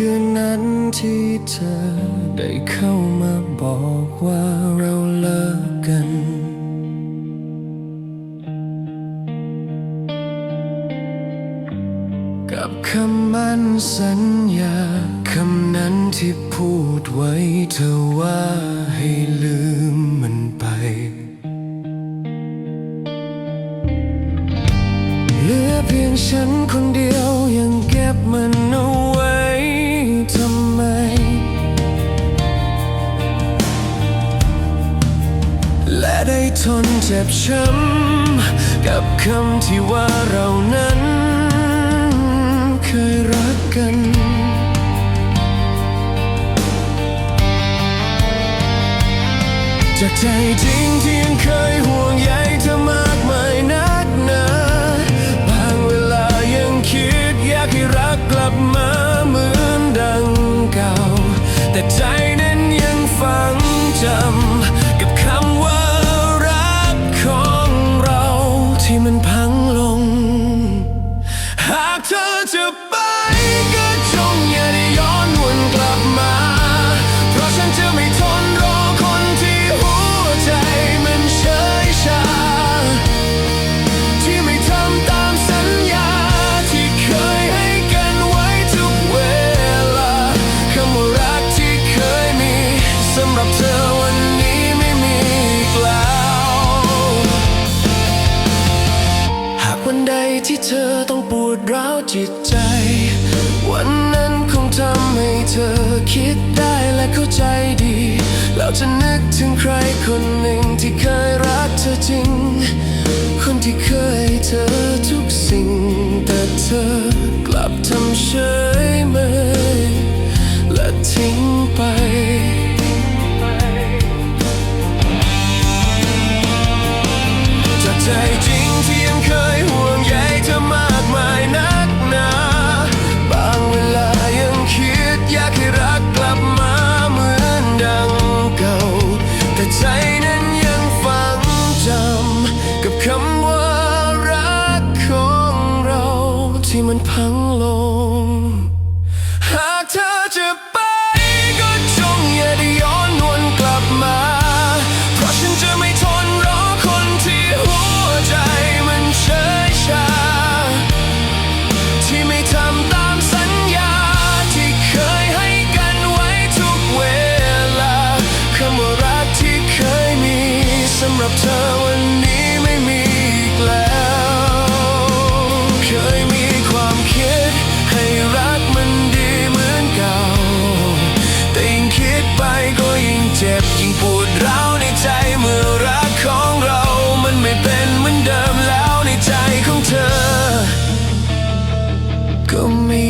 คืนนั้นที่เธอได้เข้ามาบอกว่าเราเลิกกัน กับคำมั่นสัญญาคำนั้นที่พูดไว้เธอว่าให้ลืม เจ็บช้ำกับคำที่ว่าเรานั้น เคยรักกันจากใจจริงที่ยังเคยห่วงใยเธ จิตใจ วันนั้นคงทำให้เธอคิดได้และเข้าใจดี แล้วจะนึกถึงใครคนหนึ่งที่ 旁落。I touch your body. เจ็บยิ่งปวดร้าวในใจเมื่อรักของเรา มันไม่เป็นเหมือนเดิมแล้วในใจของเธอ ก็มี